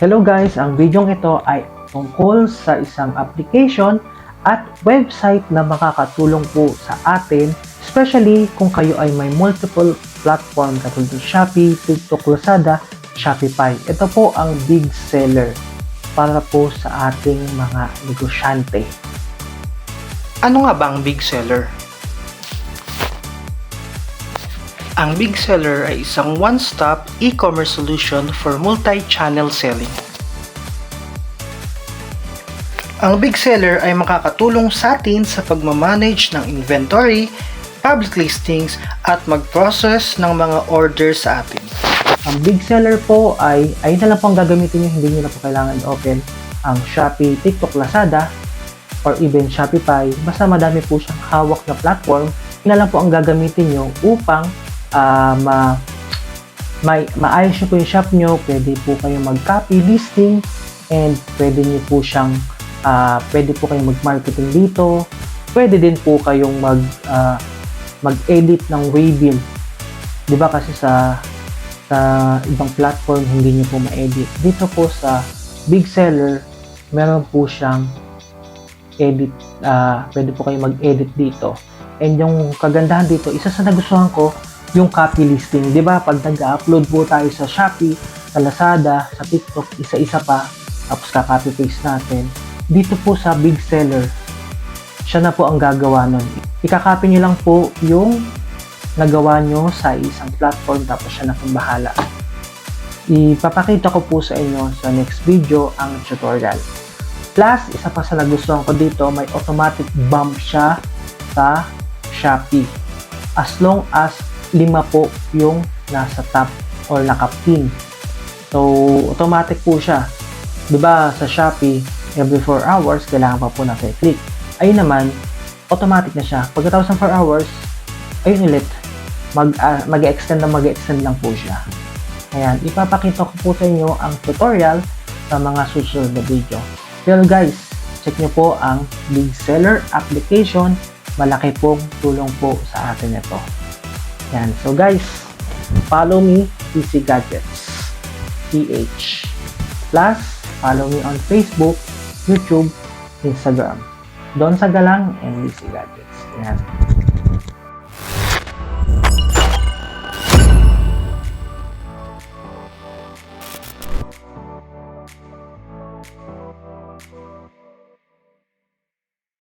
Hello guys, ang video ito ay tungkol sa isang application at website na makakatulong po sa atin, especially kung kayo ay may multiple platform katulad ng Shopee, TikTok, Lazada, Shopify. Ito po ang big seller para po sa ating mga negosyante. Ano nga ba ang big seller? Ang big seller ay isang one-stop e-commerce solution for multi-channel selling. Ang big seller ay makakatulong sa atin sa pagmamanage ng inventory, public listings, at mag-process ng mga orders sa atin. Ang big seller po ay, ay na lang po ang gagamitin nyo, hindi nyo na po kailangan i-open ang Shopee, TikTok, Lazada, or even Shopify. Basta madami po siyang hawak na platform, na lang po ang gagamitin nyo upang ah, ma may maayos nyo po yung shop nyo, pwede po kayong mag-copy listing, and pwede nyo po siyang, ah, pwede po kayong mag-marketing dito, pwede din po kayong mag, ah, mag-edit ng waybill. Di ba kasi sa sa ibang platform hindi nyo po ma-edit. Dito po sa big seller, meron po siyang edit, ah pwede po kayo mag-edit dito. And yung kagandahan dito, isa sa nagustuhan ko, yung copy listing. Ba? Pag nag-upload po tayo sa Shopee, sa Lazada, sa TikTok, isa-isa pa, tapos ka-copy paste natin. Dito po sa big seller, siya na po ang gagawa nun. Ika-copy nyo lang po yung nagawa nyo sa isang platform tapos siya na pong bahala. Ipapakita ko po sa inyo sa next video ang tutorial. Plus, isa pa sa nagustuhan ko dito, may automatic bump siya sa Shopee. As long as lima po yung nasa top or nakapin. So, automatic po siya. ba sa Shopee, every 4 hours, kailangan pa po natin i-click. Ayun naman, automatic na siya. Pagkatapos ng 4 hours, ayun ulit, mag, ah, mag-extend na mag-extend lang po siya. Ayan, ipapakita ko po sa inyo ang tutorial sa mga susunod na video. Pero guys, check nyo po ang Big Seller application. Malaki pong tulong po sa atin ito. Yan. So guys, follow me, PC Gadgets. PH. Plus, follow me on Facebook, YouTube, Instagram. Don sa Galang and DC Gadgets. Yan.